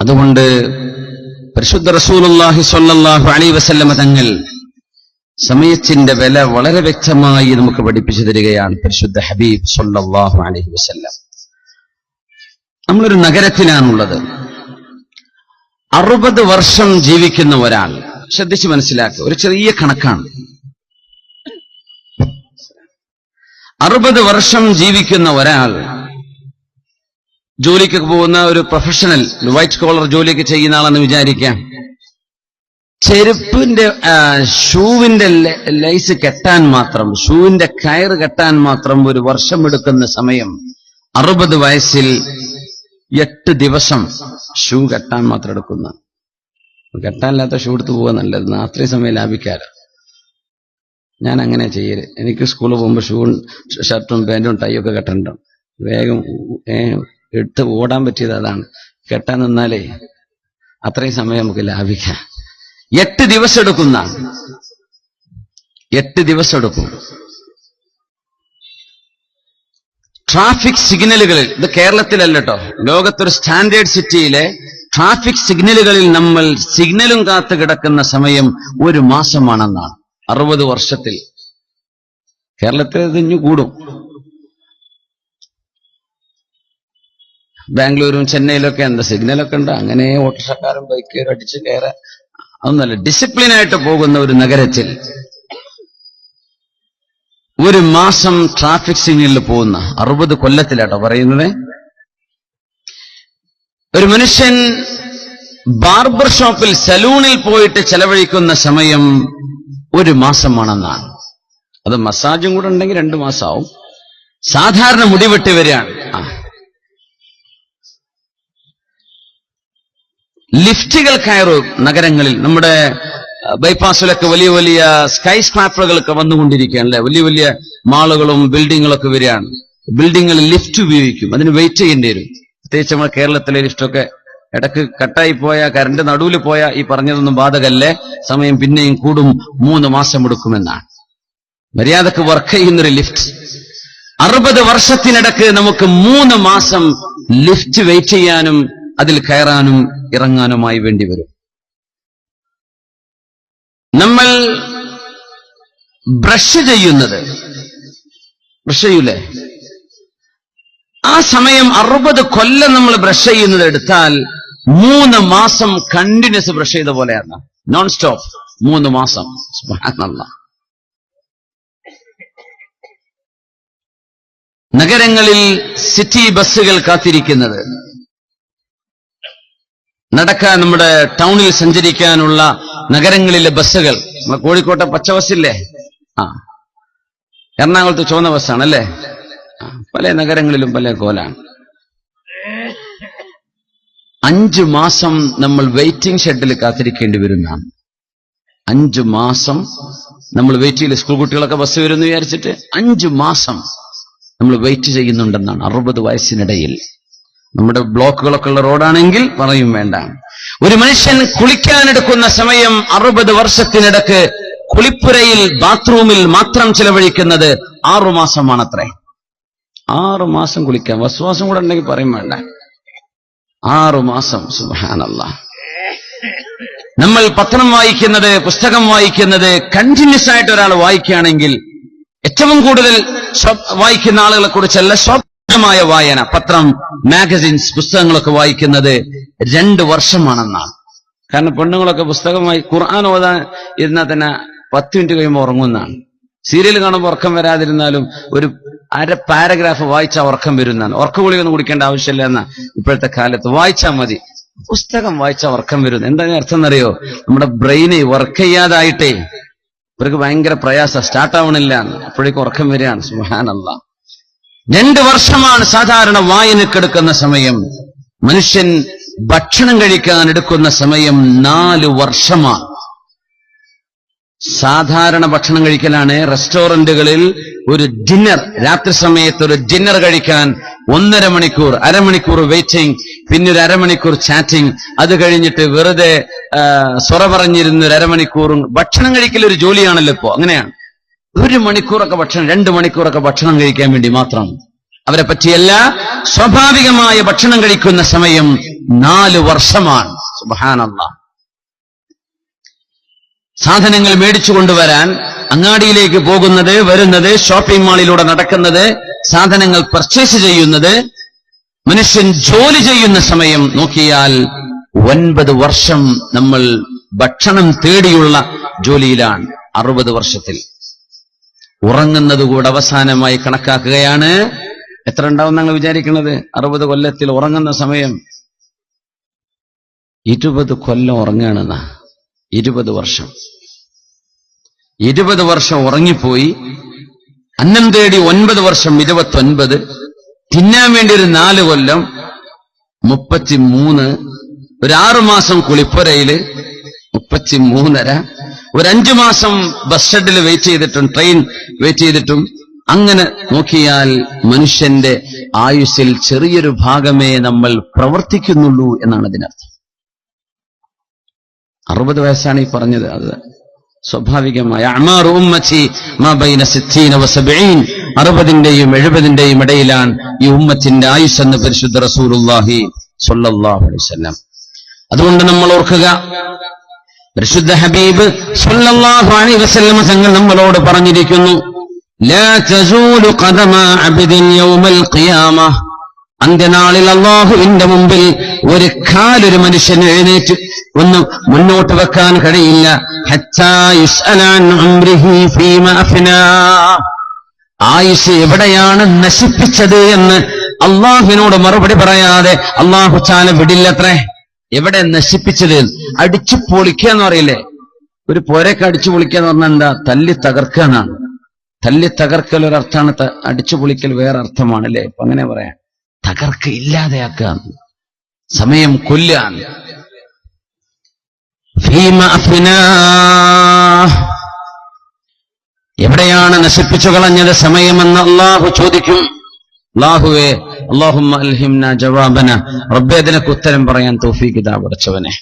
അതുകൊണ്ട് പരിശുദ്ധ റസൂലുള്ളാഹി സ്വല്ലല്ലാഹു അലൈഹി വസല്ലമ തങ്ങൾ സമയത്തിന്റെ വില വളരെ വ്യക്തമായി നമുക്ക് പഠിപ്പിച്ചു തരികയാണ് പരിശുദ്ധ ഹബീബ് സ്വല്ലല്ലാഹു അലൈഹി വസല്ലം. നമ്മളൊരു നഗരത്തിലാണുള്ളത്. അറുപത് വർഷം ജീവിക്കുന്ന ഒരാൾ ശ്രദ്ധിച്ച് മനസ്സിലാക്കുക ഒരു ചെറിയ കണക്കാണ്. അറുപത് വർഷം ജീവിക്കുന്ന ഒരാൾ ജോലിക്ക് പോകുന്ന ഒരു പ്രൊഫഷണൽ വൈറ്റ് കോളർ ജോലിയൊക്കെ ചെയ്യുന്ന ആളെന്ന് വിചാരിക്കാം. ചെരുപ്പിന്റെ ഷൂവിന്റെ ലൈസ് കെട്ടാൻ മാത്രം ഷൂവിന്റെ കയറ് കെട്ടാൻ മാത്രം ഒരു വർഷം എടുക്കുന്ന സമയം അറുപത് വയസ്സിൽ എട്ട് ദിവസം ഷൂ കെട്ടാൻ മാത്രം എടുക്കുന്ന. കെട്ടാനില്ലാത്ത ഷൂ എടുത്ത് പോകാൻ നല്ലത് അത്രയും സമയം ലാഭിക്കാറ് ഞാൻ അങ്ങനെ ചെയ്യൽ. എനിക്ക് സ്കൂളിൽ പോകുമ്പോൾ ഷൂ ഷർട്ടും പാന്റും ടൈയൊക്കെ കെട്ടണ്ട? വേഗം ഇട്ട് ഓടാൻ പറ്റിയത് അതാണ്. കെട്ടാൻ നിന്നാലേ അത്രയും സമയം നമുക്ക് ലാഭിക്കാം. എട്ട് ദിവസം എടുക്കുന്ന. എട്ട് ദിവസം എടുക്കും. ട്രാഫിക് സിഗ്നലുകളിൽ ഇത് കേരളത്തിലല്ല കേട്ടോ ലോകത്തൊരു സ്റ്റാൻഡേർഡ് സിറ്റിയിലെ ട്രാഫിക് സിഗ്നലുകളിൽ നമ്മൾ സിഗ്നലും കാത്തു കിടക്കുന്ന സമയം ഒരു മാസമാണെന്നാണ്. അറുപത് വർഷത്തിൽ. കേരളത്തിൽ ഇത് ഇഞ്ഞു കൂടും. ബാംഗ്ലൂരും ചെന്നൈയിലൊക്കെ എന്താ സിഗ്നലൊക്കെ ഉണ്ട്? അങ്ങനെ ഓട്ടോറിക്ഷക്കാരും ബൈക്കുകാരും അടിച്ച് കയറാൻ അതൊന്നല്ല ഡിസിപ്ലിൻ ആയിട്ട് പോകുന്ന ഒരു നഗരത്തിൽ ഒരു മാസം ട്രാഫിക് സിഗ്നലിൽ പോകുന്ന അറുപത് കൊല്ലത്തിലാട്ടോ പറയുന്നത്. ഒരു മനുഷ്യൻ ബാർബർ ഷോപ്പിൽ സലൂണിൽ പോയിട്ട് ചെലവഴിക്കുന്ന സമയം ഒരു മാസമാണെന്നാണ്. അത് മസാജും കൂടെ ഉണ്ടെങ്കിൽ രണ്ടു മാസമാവും സാധാരണ മുടിവെട്ടി വരികയാണ്. ആ. ലിഫ്റ്റുകൾ കയറും നഗരങ്ങളിൽ. നമ്മുടെ ബൈപ്പാസിലൊക്കെ വലിയ വലിയ സ്കൈ സ്ക്രാപ്പറുകളൊക്കെ വന്നുകൊണ്ടിരിക്കുകയാണ് അല്ലെ? വലിയ വലിയ മാളുകളും ബിൽഡിങ്ങുകളൊക്കെ വരികയാണ്. ബിൽഡിങ്ങുകളിൽ ലിഫ്റ്റ് ഉപയോഗിക്കും. അതിന് വെയിറ്റ് ചെയ്യേണ്ടി വരും. പ്രത്യേകിച്ച് നമ്മുടെ കേരളത്തിലെ ലിഫ്റ്റൊക്കെ ഇടയ്ക്ക് കട്ടായി പോയ കറണ്ട് നടുവിൽ പോയ ഈ പറഞ്ഞതൊന്നും ബാധകല്ലേ? സമയം പിന്നെയും കൂടും. മൂന്ന് മാസം എടുക്കുമെന്നാണ്. മര്യാദയ്ക്ക് വർക്ക് ചെയ്യുന്നൊരു ലിഫ്റ്റ് അറുപത് വർഷത്തിനിടക്ക് നമുക്ക് മൂന്ന് മാസം ലിഫ്റ്റ് വെയിറ്റ് ചെയ്യാനും അതിൽ കയറാനും ഇറങ്ങാനുമായി വേണ്ടി വരും. നമ്മൾ ബ്രഷ് ചെയ്യുന്നത് ബ്രഷ് ചെയ്യൂലേ? ആ സമയം അറുപത് കൊല്ലം നമ്മൾ ബ്രഷ് ചെയ്യുന്നത് എടുത്താൽ മൂന്ന് മാസം കണ്ടിന്യൂസ് ബ്രഷ് ചെയ്ത പോലെയാണ്. നോൺ സ്റ്റോപ്പ് മൂന്ന് മാസം. നഗരങ്ങളിൽ സിറ്റി ബസ്സുകൾ കാത്തിരിക്കുന്നത്. നടക്കാൻ നമ്മുടെ ടൗണിൽ സഞ്ചരിക്കാനുള്ള നഗരങ്ങളിലെ ബസ്സുകൾ. നമ്മുടെ കോഴിക്കോട്ടെ പച്ച ബസ്സില്ലേ ആ. എറണാകുളത്ത് ചുവന്ന ബസ്സാണ് അല്ലേ പല നഗരങ്ങളിലും പല കോലാണ്. അഞ്ചു മാസം നമ്മൾ വെയിറ്റിംഗ് ഷെഡിൽ കാത്തിരിക്കേണ്ടി വരുന്നതാണ്. അഞ്ചു മാസം നമ്മൾ വെയിറ്റ് ചെയ്യില്ല സ്കൂൾ കുട്ടികളൊക്കെ ബസ് വരുമെന്ന് വിചാരിച്ചിട്ട് അഞ്ചു മാസം നമ്മൾ വെയിറ്റ് ചെയ്യുന്നുണ്ടെന്നാണ് അറുപത് വയസ്സിനിടയിൽ. നമ്മുടെ ബ്ലോക്കുകളൊക്കെ ഉള്ള റോഡാണെങ്കിൽ പറയും വേണ്ട. ഒരു മനുഷ്യൻ കുളിക്കാനെടുക്കുന്ന സമയം അറുപത് വർഷത്തിനിടക്ക് കുളിപ്പുരയിൽ ബാത്റൂമിൽ മാത്രം ചിലവഴിക്കുന്നത് ആറുമാസമാണത്രേ ആറു മാസം കുളിക്കാൻ വസ്വാസം കൂടെ ഉണ്ടെങ്കിൽ പറയും വേണ്ട. ആറു മാസം സുബാനല്ല നമ്മൾ പത്രം വായിക്കുന്നത് പുസ്തകം വായിക്കുന്നത് കണ്ടിന്യൂസ് ആയിട്ട് ഒരാൾ വായിക്കുകയാണെങ്കിൽ ഏറ്റവും കൂടുതൽ വായിക്കുന്ന ആളുകളെ കുറിച്ചല്ല സ്വപ്നമായ വായന പത്രം മാഗസിൻസ് പുസ്തകങ്ങളൊക്കെ വായിക്കുന്നത് രണ്ട് വർഷമാണെന്നാണ്. കാരണം പെണ്ണുങ്ങളൊക്കെ പുസ്തകമായി ഖുർആൻ ഓതാൻ ഇരുന്നാൽ തന്നെ പത്ത് മിനിറ്റ് കഴിയുമ്പോൾ ഉറങ്ങുന്നതാണ്. സീരിയൽ കാണുമ്പോൾ ഉറക്കം വരാതിരുന്നാലും ഒരു അര പാരഗ്രാഫ് വായിച്ചാൽ ഉറക്കം വരുന്നതാണ്. ഉറക്കഗുളിയൊന്നും കുടിക്കേണ്ട ആവശ്യമില്ല എന്ന ഇപ്പോഴത്തെ കാലത്ത്. വായിച്ചാൽ മതി. പുസ്തകം വായിച്ചാൽ ഉറക്കം വരുന്നു. എന്താ അർത്ഥം എന്നറിയോ? നമ്മുടെ ബ്രെയിനെ വർക്ക് ചെയ്യാതായിട്ടേ ഇവർക്ക് ഭയങ്കര പ്രയാസം സ്റ്റാർട്ട് ആവണില്ല. അപ്പോഴേക്കും ഉറക്കം വരികയാണ്. സുഹാനല്ല രണ്ട് വർഷമാണ് സാധാരണ വായനക്കെടുക്കുന്ന സമയം. മനുഷ്യൻ ഭക്ഷണം കഴിക്കാൻ എടുക്കുന്ന സമയം നാല് വർഷമാണ്. സാധാരണ ഭക്ഷണം കഴിക്കലാണ് റെസ്റ്റോറന്റുകളിൽ ഒരു ഡിന്നർ രാത്രി സമയത്ത് ഒരു ഡിന്നർ കഴിക്കാൻ ഒന്നര മണിക്കൂർ അരമണിക്കൂർ വെയിറ്റിംഗ് പിന്നെ ഒരു അരമണിക്കൂർ ചാറ്റിംഗ്. അത് കഴിഞ്ഞിട്ട് വെറുതെ സ്വറ പറഞ്ഞിരുന്ന ഒരു അരമണിക്കൂറും. ഭക്ഷണം കഴിക്കൽ ഒരു ജോലിയാണല്ലോ ഇപ്പോ. അങ്ങനെയാണ്. ഒരു മണിക്കൂറൊക്കെ ഭക്ഷണം രണ്ട് മണിക്കൂറൊക്കെ ഭക്ഷണം കഴിക്കാൻ വേണ്ടി മാത്രം അവരെ പറ്റിയല്ല സ്വാഭാവികമായ ഭക്ഷണം കഴിക്കുന്ന സമയം നാല് വർഷമാണ്. സുബാനല്ല സാധനങ്ങൾ മേടിച്ചു കൊണ്ടുവരാൻ അങ്ങാടിയിലേക്ക് പോകുന്നത് വരുന്നത് ഷോപ്പിംഗ് മാളിലൂടെ നടക്കുന്നത് സാധനങ്ങൾ പർച്ചേസ് ചെയ്യുന്നത് മനുഷ്യൻ ജോലി ചെയ്യുന്ന സമയം നോക്കിയാൽ ഒൻപത് വർഷം നമ്മൾ ഭക്ഷണം തേടിയുള്ള ജോലിയിലാണ് അറുപത് വർഷത്തിൽ. ഉറങ്ങുന്നത് കൂടെ അവസാനമായി കണക്കാക്കുകയാണ്. എത്ര ഉണ്ടാവും ഞങ്ങൾ വിചാരിക്കുന്നത്? അറുപത് കൊല്ലത്തിൽ ഉറങ്ങുന്ന സമയം. ഇരുപത് കൊല്ലം ഉറങ്ങുകയാണെന്ന ഇരുപത് വർഷം. ഇരുപത് വർഷം ഉറങ്ങിപ്പോയി. അന്നം തേടി ഒൻപത് വർഷം ഇരുപത്തൊൻപത്. തിന്നാൻ വേണ്ടി ഒരു നാല് കൊല്ലം. മുപ്പത്തിമൂന്ന്. ഒരു ആറുമാസം കുളിപ്പുരയിൽ. മുപ്പത്തിമൂന്നര. ഒരു മാസം ബസ് ഷെഡിൽ വെയിറ്റ് ചെയ്തിട്ടും ട്രെയിൻ വെയിറ്റ് ചെയ്തിട്ടും അങ്ങനെ നോക്കിയാൽ മനുഷ്യന്റെ ആയുസ്സിൽ ചെറിയൊരു ഭാഗമേ നമ്മൾ പ്രവർത്തിക്കുന്നുള്ളൂ എന്നാണ് അതിനർത്ഥം. അറുപത് വയസ്സാണ് ഈ പറഞ്ഞത് അത്. സ്വാഭാവികമായ അറുപതിന്റെയും എഴുപതിന്റെയും ഇടയിലാണ് ഈ ഉമ്മത്തിന്റെ ആയുസ് എന്ന് പരിശുദ്ധ അലൈഹി വസല്ലം. അതുകൊണ്ട് നമ്മൾ ഓർക്കുക പരിശുദ്ധ ഹബീബ് സ്വല്ലല്ലാഹു അലൈഹി വസല്ലം തങ്ങൾ നമ്മളോട് പറഞ്ഞിരിക്കുന്നു ലാ ഖദമ ഖിയാമ. അന്ത്യനാളിൽ അള്ളാഹുവിന്റെ മുമ്പിൽ ഒരു കാലൊരു മനുഷ്യൻ എഴുന്നേറ്റ് ഒന്ന് മുന്നോട്ട് വെക്കാൻ കഴിയില്ല. ആയുഷ് എവിടെയാണ് നശിപ്പിച്ചത് എന്ന് അള്ളാഹുവിനോട് മറുപടി പറയാതെ അള്ളാഹു ചാല വിടില്ലത്രേ. എവിടെ നശിപ്പിച്ചത്? അടിച്ചു പൊളിക്കുക എന്ന് പറയില്ലേ? ഒരു പോരൊക്കെ അടിച്ചു പൊളിക്കുക എന്ന് പറഞ്ഞാൽ എന്താ? തല്ലി തകർക്കുക എന്നാണ്. തല്ലി തകർക്കൽ ഒരു അർത്ഥമാണ് അടിച്ചു പൊളിക്കൽ വേറെ അർത്ഥമാണ് അല്ലേ? ഇപ്പൊ അങ്ങനെ പറയാം. തകർക്ക ഇല്ലാതെയാക്കുക. സമയം കൊല്ലാൻ. എവിടെയാണ് നശിപ്പിച്ചു കളഞ്ഞത് സമയമെന്ന് അള്ളാഹു ചോദിക്കും. അള്ളാഹുവേ അള്ളാഹുമ്മ അൽഹിംന ജവാബന. റബ്ബേ ഉത്തരം പറയാൻ തൗഫീഖ് ഇതാ പഠിച്ചവനെ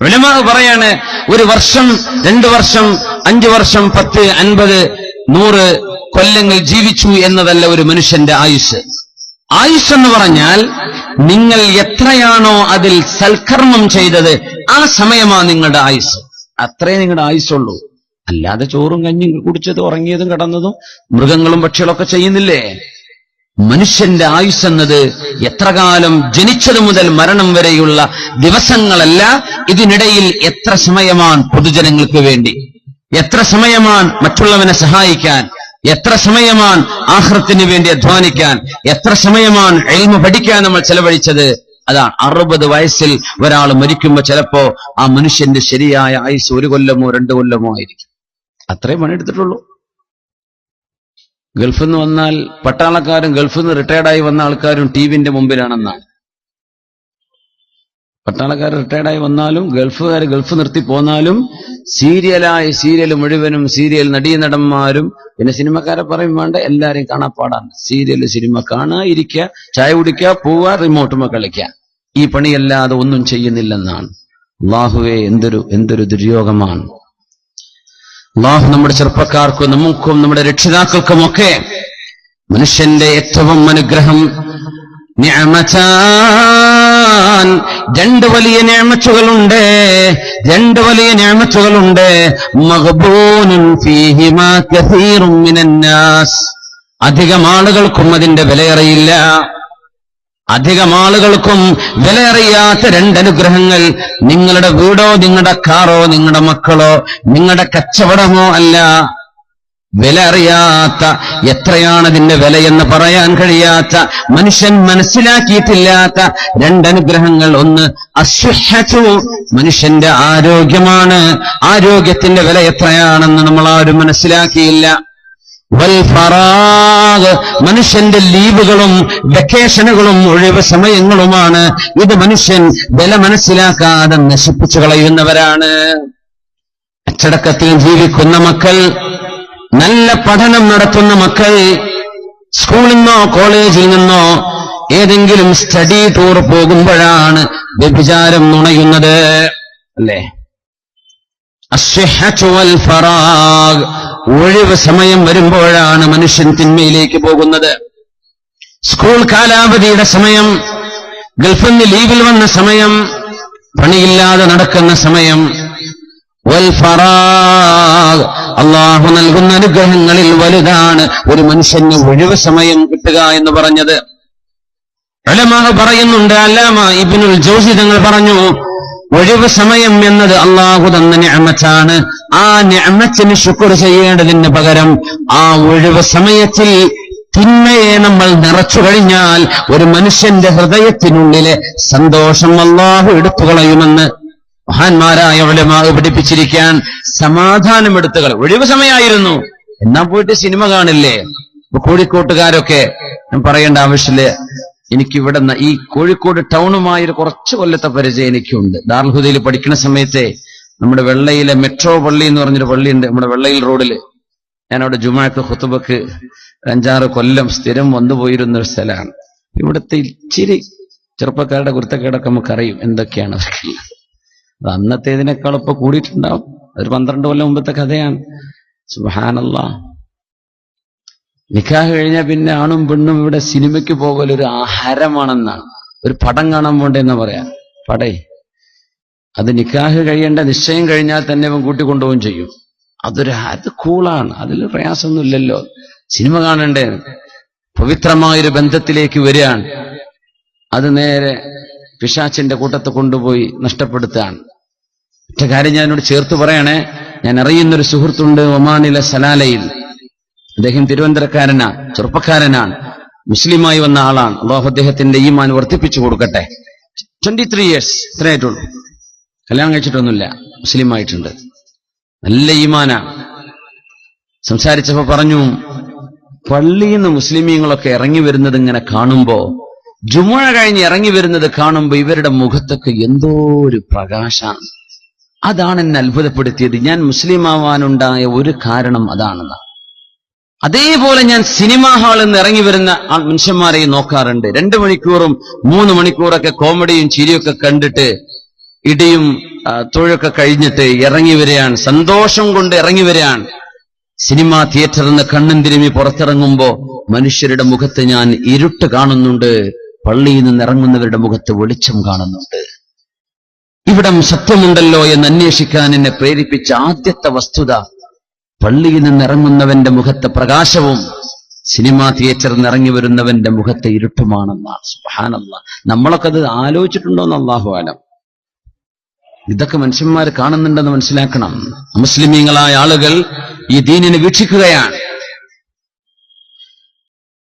ഉലമാ പറയാണ് ഒരു വർഷം രണ്ടു വർഷം അഞ്ചു വർഷം പത്ത് അൻപത് നൂറ് കൊല്ലങ്ങൾ ജീവിച്ചു എന്നതല്ല ഒരു മനുഷ്യന്റെ ആയുസ് ആയുസ് എന്ന് പറഞ്ഞാൽ നിങ്ങൾ എത്രയാണോ അതിൽ സൽക്കർമ്മം ചെയ്തത് ആ സമയമാണ് നിങ്ങളുടെ ആയുസ് അത്രേ നിങ്ങളുടെ ആയുസുള്ളൂ അല്ലാതെ ചോറും കഞ്ഞും കുടിച്ചതും ഉറങ്ങിയതും കടന്നതും മൃഗങ്ങളും പക്ഷികളൊക്കെ ചെയ്യുന്നില്ലേ? മനുഷ്യന്റെ ആയുസ് എന്നത് എത്ര കാലം ജനിച്ചത് മുതൽ മരണം വരെയുള്ള ദിവസങ്ങളല്ല ഇതിനിടയിൽ എത്ര സമയമാണ് പൊതുജനങ്ങൾക്ക് വേണ്ടി? എത്ര സമയമാണ് മറ്റുള്ളവനെ സഹായിക്കാൻ? എത്ര സമയമാണ് ആഹ്റത്തിന് വേണ്ടി അധ്വാനിക്കാൻ? എത്ര സമയമാണ് എൽമ പഠിക്കാൻ നമ്മൾ ചെലവഴിച്ചത്? അതാണ് അറുപത് വയസ്സിൽ ഒരാൾ മരിക്കുമ്പോ ചിലപ്പോ ആ മനുഷ്യന്റെ ശരിയായ ആയുസ് ഒരു കൊല്ലമോ രണ്ടു കൊല്ലമോ ആയിരിക്കും. അത്രേ പണിയെടുത്തിട്ടുള്ളൂ. ഗൾഫിൽ നിന്ന് വന്നാൽ പട്ടാളക്കാരും ഗൾഫിൽ നിന്ന് റിട്ടയർഡായി വന്ന ആൾക്കാരും ടി വിന്റെ മുമ്പിലാണെന്നാണ് പട്ടാളക്കാർ റിട്ടയർഡായി വന്നാലും ഗൾഫുകാർ ഗൾഫ് നിർത്തി പോന്നാലും സീരിയലായി സീരിയൽ മുഴുവനും സീരിയൽ നടീനടന്മാരും പിന്നെ സിനിമക്കാരെ പറയും വേണ്ട എല്ലാരെയും കാണാപ്പാടാണ് സീരിയൽ സിനിമ കാണാ ഇരിക്കുക ചായ കുടിക്കുക പോവുക റിമോട്ടുമ കളിക്കുക. ഈ പണിയല്ലാതെ ഒന്നും ചെയ്യുന്നില്ലെന്നാണ്. അള്ളാഹുവെ എന്തൊരു എന്തൊരു ദുര്യോഗമാണ്. അള്ളാഹു നമ്മുടെ ചെറുപ്പക്കാർക്കും നമുക്കും നമ്മുടെ രക്ഷിതാക്കൾക്കുമൊക്കെ മനുഷ്യന്റെ ഏറ്റവും അനുഗ്രഹം രണ്ട് വലിയ ഞാമച്ചുകളുണ്ട് രണ്ട് വലിയ ഞാമച്ചുകളുണ്ട് അധികം ആളുകൾക്കും അതിന്റെ വിലയറിയില്ല. അധികം ആളുകൾക്കും വിലയറിയാത്ത രണ്ടനുഗ്രഹങ്ങൾ. നിങ്ങളുടെ വീടോ നിങ്ങളുടെ കാറോ നിങ്ങളുടെ മക്കളോ നിങ്ങളുടെ കച്ചവടമോ അല്ല. വില അറിയാത്ത എത്രയാണ് വിലയെന്ന് പറയാൻ കഴിയാത്ത മനുഷ്യൻ മനസ്സിലാക്കിയിട്ടില്ലാത്ത രണ്ടനുഗ്രഹങ്ങൾ. ഒന്ന് അസ്വഹു മനുഷ്യന്റെ ആരോഗ്യമാണ്. ആരോഗ്യത്തിന്റെ വില എത്രയാണെന്ന് നമ്മൾ ആരും മനസ്സിലാക്കിയില്ല. മനുഷ്യന്റെ ലീവുകളും വെക്കേഷനുകളും ഒഴിവ് സമയങ്ങളുമാണ്. ഇത് മനുഷ്യൻ വില മനസ്സിലാക്കാതെ നശിപ്പിച്ചു കളയുന്നവരാണ്. അച്ചടക്കത്തിൽ ജീവിക്കുന്ന മക്കൾ നല്ല പഠനം നടത്തുന്ന മക്കൾ സ്കൂളിൽ നിന്നോ കോളേജിൽ നിന്നോ ഏതെങ്കിലും സ്റ്റഡി ടൂർ പോകുമ്പോഴാണ് വ്യഭിചാരം നുണയുന്നത്. അല്ലേ? ഫറാഗ്. ഒഴിവ് സമയം വരുമ്പോഴാണ് മനുഷ്യൻ തിന്മയിലേക്ക് പോകുന്നത്. സ്കൂൾ കാലാവധിയുടെ സമയം ഗൾഫിൽ നിന്ന് ലീവിൽ വന്ന സമയം പണിയില്ലാതെ നടക്കുന്ന സമയം. അള്ളാഹു നൽകുന്ന അനുഗ്രഹങ്ങളിൽ വലുതാണ് ഒരു മനുഷ്യന് ഒഴിവ് സമയം കിട്ടുക എന്ന് പറഞ്ഞത്. ഉലമാ പറയുന്നുണ്ട് അല്ലാമ ഇബിനുൽ ജോസി തങ്ങൾ പറഞ്ഞു ഒഴിവ് സമയം എന്നത് അള്ളാഹു തന്ന ഞാമത്താണ് ആ ഞാമത്തിന് ശുക്ർ ചെയ്യേണ്ടതിന് പകരം ആ ഒഴിവ് സമയത്തിൽ തിന്മയെ നമ്മൾ നിറച്ചു കഴിഞ്ഞാൽ ഒരു മനുഷ്യന്റെ ഹൃദയത്തിനുള്ളിലെ സന്തോഷം അള്ളാഹു എടുത്തു കളയുമെന്ന് മഹാന്മാരായ ഉലമാ പഠിപ്പിച്ചിരിക്കാൻ സമാധാനം എടുത്തുകൾ ഒഴിവ് സമയമായിരുന്നു. എന്നാ പോയിട്ട് സിനിമ കാണില്ലേ? കോഴിക്കോട്ടുകാരൊക്കെ ഞാൻ പറയേണ്ട ആവശ്യമില്ല. എനിക്കിവിടെ ഈ കോഴിക്കോട് ടൗണുമായൊരു കുറച്ച് കൊല്ലത്തെ പരിചയം എനിക്കുണ്ട്. ദാർഹുദയിൽ പഠിക്കുന്ന സമയത്തെ നമ്മുടെ വെള്ളയിലെ മെട്രോ പള്ളി എന്ന് പറഞ്ഞൊരു പള്ളിയുണ്ട് നമ്മുടെ വെള്ളയിൽ റോഡിൽ. ഞാൻ അവിടെ ജുമാക്ക് ഹുത്തുബക്ക് അഞ്ചാറ് കൊല്ലം സ്ഥിരം വന്നു പോയിരുന്ന ഒരു സ്ഥലമാണ്. ഇവിടുത്തെ ഇച്ചിരി ചെറുപ്പക്കാരുടെ കുരുത്തക്കേടൊക്കെ നമുക്കറിയും എന്തൊക്കെയാണ് അതൊക്കെ. അത് അന്നത്തേതിനേക്കാൾ ഇപ്പൊ കൂടിയിട്ടുണ്ടാവും. അതൊരു പന്ത്രണ്ട് കൊല്ലം മുമ്പത്തെ കഥയാണ്. സുഹാനല്ല നിക്കാഹ് കഴിഞ്ഞാൽ പിന്നെ ആണും പെണ്ണും ഇവിടെ സിനിമയ്ക്ക് പോകൽ ഒരു ആഹാരമാണെന്നാണ്. ഒരു പടം കാണാൻ പോണ്ടെന്ന് പറയാ. പടേ. അത് നിക്കാഹ് കഴിയേണ്ട നിശ്ചയം കഴിഞ്ഞാൽ തന്നെ അവൻ കൂട്ടിക്കൊണ്ടുപോകും ചെയ്യും. അതൊരു അത് കൂളാണ്. അതിൽ പ്രയാസമൊന്നുമില്ലല്ലോ. സിനിമ കാണണ്ടേ? പവിത്രമായൊരു ബന്ധത്തിലേക്ക് വരികയാണ്. അത് നേരെ പിശാച്ചിന്റെ കൂട്ടത്തെ കൊണ്ടുപോയി നഷ്ടപ്പെടുത്തുകയാണ്. ഒറ്റ കാര്യം ഞാൻ എന്നോട് ചേർത്ത് പറയണേ. ഞാൻ അറിയുന്നൊരു സുഹൃത്തുണ്ട് ഒമാനിലെ സലാലയിൽ. അദ്ദേഹം തിരുവനന്തപുരക്കാരനാ ചെറുപ്പക്കാരനാണ്. മുസ്ലിമായി വന്ന ആളാണ്. അള്ളാഹു അദ്ദേഹത്തിന്റെ ഈമാൻ വർദ്ധിപ്പിച്ചു കൊടുക്കട്ടെ. ട്വന്റി ത്രീ ഇയേഴ്സ് ഇത്രയായിട്ടുള്ളൂ കല്യാണം കഴിച്ചിട്ടൊന്നുമില്ല. മുസ്ലിമായിട്ടുണ്ട്. നല്ല ഈമാന. സംസാരിച്ചപ്പോ പറഞ്ഞു പള്ളിയിൽ നിന്ന് മുസ്ലിമീങ്ങളൊക്കെ ഇറങ്ങി വരുന്നത് ഇങ്ങനെ കാണുമ്പോ ജുമുഴ കഴിഞ്ഞ് ഇറങ്ങി വരുന്നത് കാണുമ്പോ ഇവരുടെ മുഖത്തൊക്കെ എന്തോ ഒരു പ്രകാശാണ് അതാണ് എന്നെ അത്ഭുതപ്പെടുത്തിയത്. ഞാൻ മുസ്ലിം ആവാനുണ്ടായ ഒരു കാരണം അതാണെന്ന്. അതേപോലെ ഞാൻ സിനിമാ ഹാളിൽ നിന്ന് ഇറങ്ങി വരുന്ന മനുഷ്യന്മാരെയും നോക്കാറുണ്ട്. രണ്ടു മണിക്കൂറും മൂന്ന് മണിക്കൂറൊക്കെ കോമഡിയും ചിരിയൊക്കെ കണ്ടിട്ട് ഇടിയും തൊഴിലൊക്കെ കഴിഞ്ഞിട്ട് ഇറങ്ങി വരികയാണ്. സന്തോഷം കൊണ്ട് ഇറങ്ങി വരികയാണ്. സിനിമാ തിയേറ്ററിൽ നിന്ന് കണ്ണും തിരുമി പുറത്തിറങ്ങുമ്പോ മനുഷ്യരുടെ മുഖത്ത് ഞാൻ ഇരുട്ട് കാണുന്നുണ്ട്. പള്ളിയിൽ നിന്ന് ഇറങ്ങുന്നവരുടെ മുഖത്ത് വെളിച്ചം കാണുന്നുണ്ട്. ഇവിടം സത്യമുണ്ടല്ലോ എന്ന് അന്വേഷിക്കാൻ എന്നെ പ്രേരിപ്പിച്ച ആദ്യത്തെ വസ്തുത പള്ളിയിൽ നിന്ന് ഇറങ്ങുന്നവന്റെ മുഖത്തെ പ്രകാശവും സിനിമാ തിയേറ്ററിൽ നിന്ന് ഇറങ്ങി വരുന്നവന്റെ മുഖത്തെ ഇരുട്ടുമാണെന്നാണ്. സുഹാനല്ല നമ്മളൊക്കെ അത് ആലോചിച്ചിട്ടുണ്ടോന്ന് അള്ളാഹു ആലം. ഇതൊക്കെ മനുഷ്യന്മാർ കാണുന്നുണ്ടെന്ന് മനസ്സിലാക്കണം. മുസ്ലിമീങ്ങളായ ആളുകൾ ഈ ദീനിനെ വീക്ഷിക്കുകയാണ്.